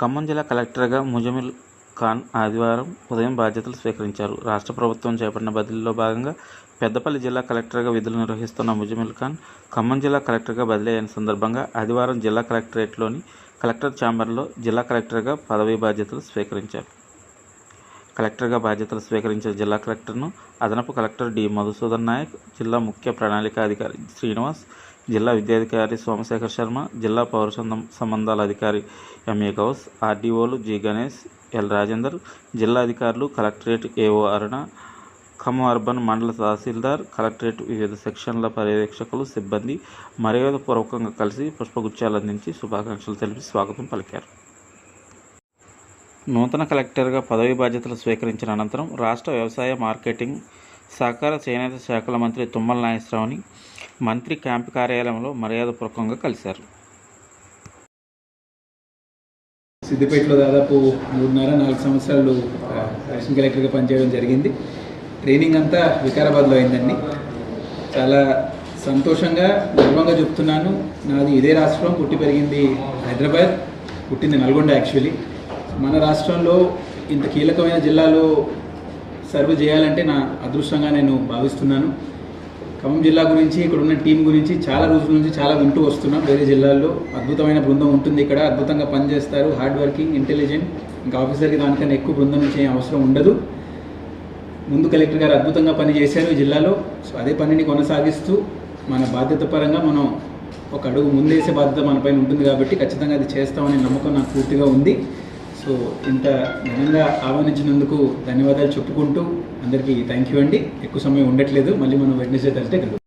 ఖమ్మం జిల్లా కలెక్టర్గా ముజమిల్ ఖాన్ ఆదివారం ఉదయం బాధ్యతలు స్వీకరించారు. రాష్ట్ర ప్రభుత్వం చేపట్టిన బదిలీలో భాగంగా పెద్దపల్లి జిల్లా కలెక్టర్గా విధులు నిర్వహిస్తున్న ముజమిల్ ఖాన్ ఖమ్మం జిల్లా కలెక్టర్గా బదిలీ అయిన సందర్భంగా ఆదివారం జిల్లా కలెక్టరేట్లోని కలెక్టర్ ఛాంబర్లో జిల్లా కలెక్టర్గా పదవీ బాధ్యతలు స్వీకరించారు. కలెక్టర్గా బాధ్యతలు స్వీకరించిన జిల్లా కలెక్టర్ను అదనపు కలెక్టర్ డి. మధుసూదన్ నాయక్ జిల్లా ముఖ్య ప్రణాళికాధికారి శ్రీనివాస్ జిల్లా విద్యాధికారి సోమశేఖర్ శర్మ జిల్లా పౌర సంబంధాల అధికారి ఎంఏ గౌస్ ఆర్డీఓలు జి గణేష్ ఎల్ రాజేందర్ జిల్లా అధికారులు collectorate AO Aruna Khammam urban మండల తహసీల్దార్ కలెక్టరేట్ వివిధ సెక్షన్ల పర్యవేక్షకులు సిబ్బంది మర్యాదపూర్వకంగా కలిసి పుష్పగుచ్చాలు అందించి శుభాకాంక్షలు తెలిపి స్వాగతం పలికారు. నూతన కలెక్టర్గా పదవి బాధ్యతలు స్వీకరించిన అనంతరం రాష్ట్ర వ్యవసాయ మార్కెటింగ్ సహకార చేనేత శాఖల మంత్రి తుమ్మల నాగేశ్వరరావుని మంత్రి క్యాంపు కార్యాలయంలో మర్యాదపూర్వకంగా కలిశారు. సిద్దిపేటలో దాదాపు మూడున్నర నాలుగు సంవత్సరాలు అసిస్టెంట్ కలెక్టర్గా పనిచేయడం జరిగింది. ట్రైనింగ్ అంతా వికారాబాద్లో అయిందండి. చాలా సంతోషంగా గర్వంగా చెప్తున్నాను. నాది ఇదే రాష్ట్రం పుట్టి పెరిగింది హైదరాబాద్ పుట్టింది నల్గొండ యాక్చువల్లీ. మన రాష్ట్రంలో ఇంత కీలకమైన జిల్లాలో సర్వ్ చేయాలంటే నా అదృష్టంగా నేను భావిస్తున్నాను. ఖమ్మం జిల్లా గురించి ఇక్కడ ఉన్న టీం గురించి చాలా రోజుల నుంచి చాలా వింటూ వస్తున్నాం. వేరే జిల్లాల్లో అద్భుతమైన బృందం ఉంటుంది ఇక్కడ. అద్భుతంగా పనిచేస్తారు. Hard working intelligent. ఇంకా ఆఫీసర్కి దానికన్నా ఎక్కువ బృందం నుంచి అవసరం ఉండదు. ముందు కలెక్టర్ గారు అద్భుతంగా పనిచేశారు ఈ జిల్లాలో. సో అదే పనిని కొనసాగిస్తూ మన బాధ్యత పరంగా మనం ఒక అడుగు ముందేసే బాధ్యత మన పైన ఉంటుంది కాబట్టి ఖచ్చితంగా అది చేస్తామనే నమ్మకం నాకు పూర్తిగా ఉంది. సో ఇంత ఘనంగా ఆహ్వానించినందుకు ధన్యవాదాలు చెప్పుకుంటూ అందరికీ థ్యాంక్ యూ అండి. ఎక్కువ సమయం ఉండట్లేదు. మళ్ళీ మనం వెడ్నెస్డే థర్స్డే కలుద్దాం.